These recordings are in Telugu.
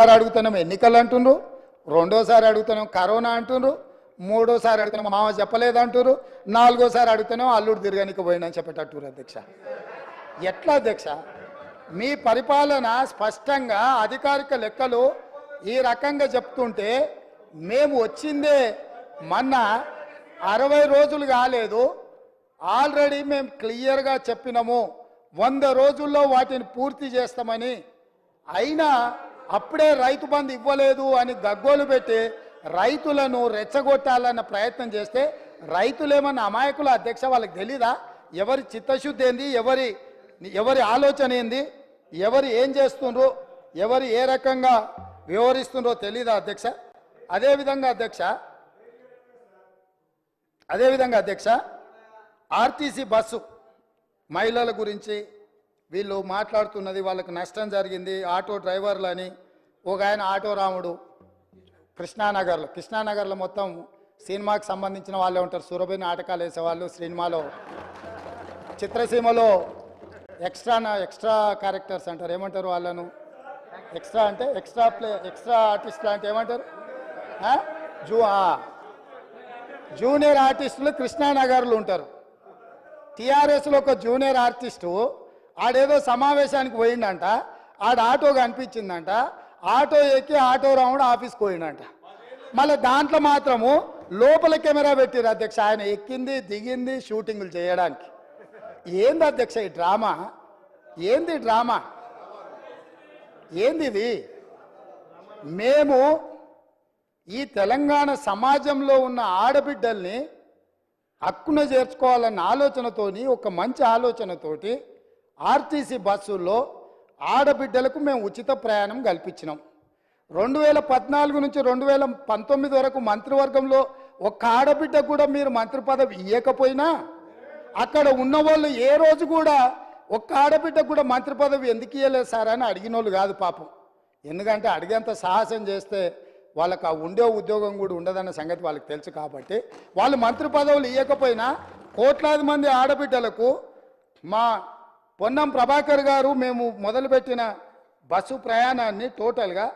ఒకసారి అడుగుతున్నాం ఎన్నికలు అంటుండ్రు? రెండోసారి అడుగుతున్నాం కరోనా అంటుండ్రు? మూడోసారి అడుగుతున్నాం మామ చెప్పలేదు అంటున్నారు నాలుగోసారి అడుగుతున్నాం అల్లుడు తిరగనికి పోయినని చెప్పేటట్టు అధ్యక్ష. ఎట్లా అధ్యక్ష? మీ పరిపాలన స్పష్టంగా అధికారిక లెక్కలు ఈ రకంగా చెప్తుంటే మేము వచ్చిందే మొన్న అరవై రోజులు కాలేదు ఆల్రెడీ మేము క్లియర్గా చెప్పినాము వంద రోజుల్లో వాటిని పూర్తి చేస్తామని. అయినా అప్పుడే రైతు బంధు ఇవ్వలేదు అని గగ్గోలు పెట్టి రైతులను రెచ్చగొట్టాలన్న ప్రయత్నం చేస్తే రైతులేమన్నా అమాయకుల అధ్యక్ష వాళ్ళకి తెలీదా? ఎవరి చిత్తశుద్ధి ఏంది? ఎవరి ఎవరి ఆలోచన ఏంది? ఎవరు ఏం చేస్తుండ్రు? ఎవరు ఏ రకంగా వ్యవహరిస్తుండ్రో తెలీదా అధ్యక్ష? అదేవిధంగా అధ్యక్ష అదేవిధంగా అధ్యక్ష ఆర్టీసీ బస్సు మహిళల గురించి వీళ్ళు మాట్లాడుతున్నది వాళ్ళకి నష్టం జరిగింది ఆటో డ్రైవర్లు అని. ఒక ఆయన ఆటో రాముడు కృష్ణానగర్లో. కృష్ణానగర్లో మొత్తం సినిమాకి సంబంధించిన వాళ్ళే ఉంటారు. సురభి నాటకాలు వేసేవాళ్ళు సినిమాలో. చిత్రసీమలో ఎక్స్ట్రా ఎక్స్ట్రా క్యారెక్టర్స్ అంటారు. ఏమంటారు వాళ్ళను? ఎక్స్ట్రా అంటే ఎక్స్ట్రా ప్లే ఎక్స్ట్రా ఆర్టిస్ట్ అంటే ఏమంటారు? జూ ఆ. జూనియర్ ఆర్టిస్టులు కృష్ణానగర్లు ఉంటారు. టీఆర్ఎస్లో ఒక జూనియర్ ఆర్టిస్టు ఆడేదో సమావేశానికి పోయిండంట ఆడ ఆటో కనిపించిందంట ఆటో ఎక్కి ఆటో రాముడు ఆఫీస్కి పోయిండంట. మళ్ళీ దాంట్లో మాత్రము లోపల కెమెరా పెట్టిరు అధ్యక్ష ఆయన ఎక్కింది దిగింది షూటింగులు చేయడానికి. ఏంది అధ్యక్ష ఈ డ్రామా? ఏంది డ్రామా? ఏంది ఇది? మేము ఈ తెలంగాణ సమాజంలో ఉన్న ఆడబిడ్డల్ని హక్కున చేర్చుకోవాలన్న ఆలోచనతోని ఒక మంచి ఆలోచనతోటి ఆర్టీసీ బస్సుల్లో ఆడబిడ్డలకు మేము ఉచిత ప్రయాణం కల్పించినాం. రెండు వేల పద్నాలుగు నుంచి రెండు వేల పంతొమ్మిది వరకు మంత్రివర్గంలో ఒక్క ఆడబిడ్డ కూడా మీరు మంత్రి పదవి ఇవ్వకపోయినా అక్కడ ఉన్న వాళ్ళు ఏ రోజు కూడా ఒక్క ఆడబిడ్డ కూడా మంత్రి పదవి ఎందుకు ఇవ్వలేదు సార్ అని అడిగిన వాళ్ళు కాదు పాపం. ఎందుకంటే అడిగేంత సాహసం చేస్తే వాళ్ళకి ఆ ఉండే ఉద్యోగం కూడా ఉండదన్న సంగతి వాళ్ళకి తెలుసు కాబట్టి వాళ్ళు మంత్రి పదవులు ఇవ్వకపోయినా కోట్లాది మంది ఆడబిడ్డలకు మా పొన్నం ప్రభాకర్ గారు మేము మొదలుపెట్టిన బస్సు ప్రయాణాన్ని టోటల్గా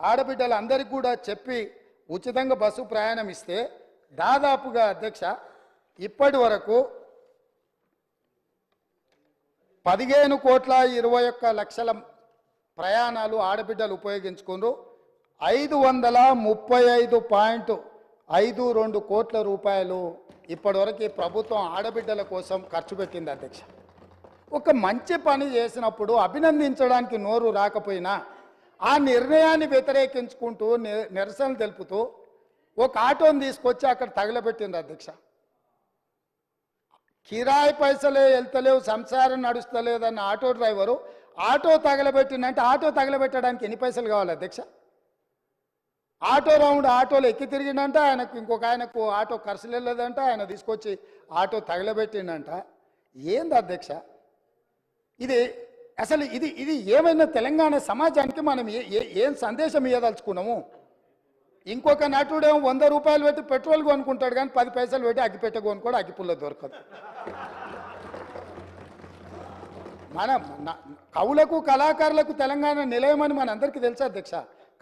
ఆడబిడ్డలందరికీ కూడా చెప్పి ఉచితంగా బస్సు ప్రయాణం ఇస్తే దాదాపుగా అధ్యక్ష ఇప్పటి వరకు పదిహేను కోట్ల ఇరవై ఒక్క లక్షల ప్రయాణాలు ఆడబిడ్డలు ఉపయోగించుకుంటూ ఐదు వందల ముప్పై ఐదు పాయింట్ ఐదు రెండు కోట్ల రూపాయలు ఇప్పటివరకు ప్రభుత్వం ఆడబిడ్డల కోసం ఖర్చు పెట్టింది అధ్యక్ష. ఒక మంచి పని చేసినప్పుడు అభినందించడానికి నోరు రాకపోయినా ఆ నిర్ణయాన్ని వ్యతిరేకించుకుంటూ ని- నిరసన తెలుపుతూ ఒక ఆటోని తీసుకొచ్చి అక్కడ తగలబెట్టింది అధ్యక్ష. కిరాయి పైసలే వెళ్తలేవు సంసారం నడుస్తలేదన్న ఆటో డ్రైవరు ఆటో తగలబెట్టిందంటే ఆటో తగలబెట్టడానికి ఎన్ని పైసలు కావాలి అధ్యక్ష? ఆటో రౌండ్ ఆటోలో ఎక్కి తిరిగిండంట ఆయనకు ఇంకొక ఆయనకు ఆటో ఖర్చులు వెళ్ళదంట ఆయన తీసుకొచ్చి ఆటో తగలబెట్టిండంట ఏంది అధ్యక్ష? ఇది అసలు ఇది ఇది ఏమైనా తెలంగాణ సమాజానికి మనం ఏ- ఏ- ఏం సందేశం ఇవ్వదలుచుకున్నాము ఇంకొక నటుడేమో వంద రూపాయలు పెట్టి పెట్రోల్ కొనుక్కుంటాడు కానీ పది పైసలు పెట్టి అగ్గిపెట్ట కొనుక్కోడు అగ్గిపుల్ల దొరకదు. మన కవులకు కళాకారులకు తెలంగాణ నిలయమని మనందరికీ తెలుసు అధ్యక్ష.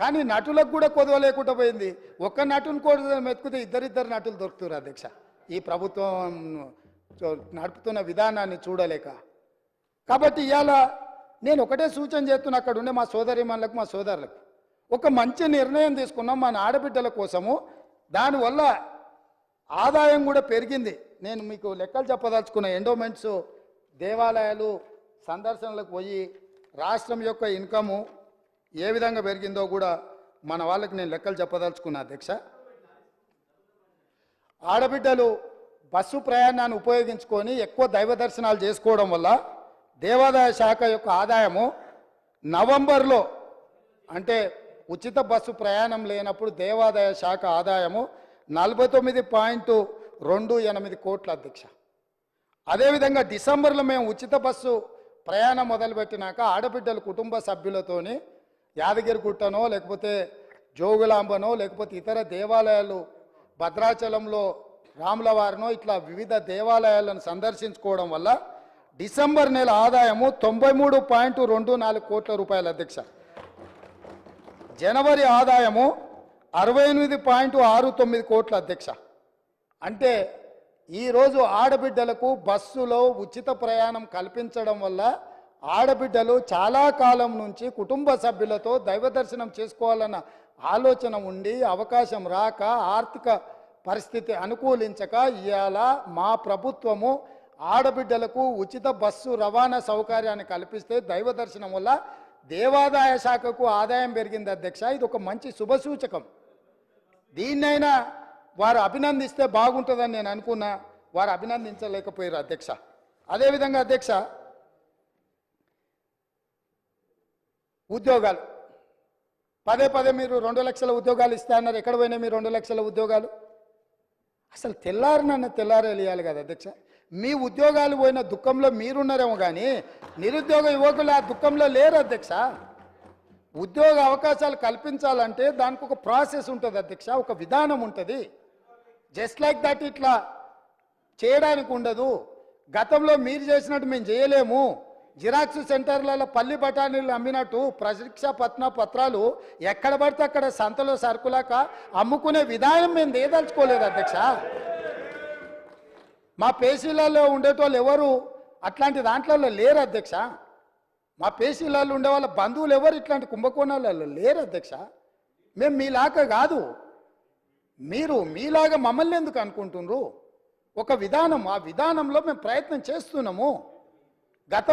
కానీ నటులకు కూడా కొదవ లేకుండా పోయింది. ఒక్క నటుని కూడా మెతుకుతే ఇద్దరిద్దరు నటులు దొరుకుతారు అధ్యక్ష. ఈ ప్రభుత్వం నడుపుతున్న విధానాన్ని చూడలేక. కాబట్టి ఇవాళ నేను ఒకటే సూచన చేస్తున్నా అక్కడ ఉండే మా సోదరిమణులకు మా సోదరులకు. ఒక మంచి నిర్ణయం తీసుకున్నాం మన ఆడబిడ్డల కోసము. దానివల్ల ఆదాయం కూడా పెరిగింది. నేను మీకు లెక్కలు చెప్పదలుచుకున్న ఎండోమెంట్స్ దేవాలయాలు సందర్శనలకు పోయి రాష్ట్రం యొక్క ఇన్కము ఏ విధంగా పెరిగిందో కూడా మన వాళ్ళకి నేను లెక్కలు చెప్పదలుచుకున్నా అధ్యక్ష. ఆడబిడ్డలు బస్సు ప్రయాణాన్ని ఉపయోగించుకొని ఎక్కువ దైవ దర్శనాలు చేసుకోవడం వల్ల దేవాదాయ శాఖ యొక్క ఆదాయము నవంబర్లో అంటే ఉచిత బస్సు ప్రయాణం లేనప్పుడు దేవాదాయ శాఖ ఆదాయము నలభై తొమ్మిది పాయింట్ రెండు ఎనిమిది కోట్ల అధ్యక్ష. అదేవిధంగా డిసెంబర్లో మేము ఉచిత బస్సు ప్రయాణం మొదలుపెట్టినాక ఆడబిడ్డలు కుటుంబ సభ్యులతోని యాదగిరిగుట్టనో లేకపోతే జోగులాంబనో లేకపోతే ఇతర దేవాలయాలు భద్రాచలంలో రాములవారినో ఇట్లా వివిధ దేవాలయాలను సందర్శించుకోవడం వల్ల డిసెంబర్ నెల ఆదాయము తొంభై మూడు పాయింట్ రెండు నాలుగు కోట్ల రూపాయల అధ్యక్ష. జనవరి ఆదాయము అరవై ఎనిమిది పాయింట్ ఆరు తొమ్మిది కోట్ల అధ్యక్ష. అంటే ఈరోజు ఆడబిడ్డలకు బస్సులో ఉచిత ప్రయాణం కల్పించడం వల్ల ఆడబిడ్డలు చాలా కాలం నుంచి కుటుంబ సభ్యులతో దైవ దర్శనం చేసుకోవాలన్న ఆలోచన ఉండి అవకాశం రాక ఆర్థిక పరిస్థితి అనుకూలించక ఇవాళ మా ప్రభుత్వము ఆడబిడ్డలకు ఉచిత బస్సు రవాణా సౌకర్యాన్ని కల్పిస్తే దైవ దర్శనం వల్ల దేవాదాయ శాఖకు ఆదాయం పెరిగింది అధ్యక్ష. ఇది ఒక మంచి శుభసూచకం దీన్నైనా వారు అభినందిస్తే బాగుంటుందని నేను అనుకున్నా. వారు అభినందించలేకపోయారు అధ్యక్ష. అదేవిధంగా అధ్యక్ష ఉద్యోగాలు. పదే పదే మీరు రెండు లక్షల ఉద్యోగాలు ఇస్తా అన్నారు. ఎక్కడ పోయినా మీరు రెండు లక్షల ఉద్యోగాలు? అసలు తెల్లారినన్న తెల్లారేయాలి కదా అధ్యక్ష. మీ ఉద్యోగాలు పోయిన దుఃఖంలో మీరున్నారేమో కానీ నిరుద్యోగ యువకులు ఆ దుఃఖంలో లేరు అధ్యక్ష. ఉద్యోగ అవకాశాలు కల్పించాలంటే దానికి ఒక ప్రాసెస్ ఉంటుంది అధ్యక్ష ఒక విధానం ఉంటుంది. జస్ట్ లైక్ దట్ ఇట్లా చేయడానికి ఉండదు. గతంలో మీరు చేసినట్టు మేము చేయలేము. జిరాక్స్ సెంటర్లలో పల్లి బఠానీలు అమ్మినట్టు ప్రశిక్ష పత్న పత్రాలు ఎక్కడ పడితే అక్కడ సంతలో సరుకులాక అమ్ముకునే విధానం మేము దేదలుచుకోలేదు అధ్యక్ష. మా పేసీలలో ఉండేటోళ్ళు ఎవరు? అట్లాంటి దాంట్లలో లేరు అధ్యక్ష. మా పేసీలలో ఉండే వాళ్ళ బంధువులు ఎవరు? ఇట్లాంటి కుంభకోణాలలో లేరు అధ్యక్ష. మేము మీలాగా కాదు. మీరు మీలాగా మమ్మల్ని ఎందుకు అనుకుంటున్నారు? ఒక విధానం ఆ విధానంలో మేము ప్రయత్నం చేస్తున్నాము. గతం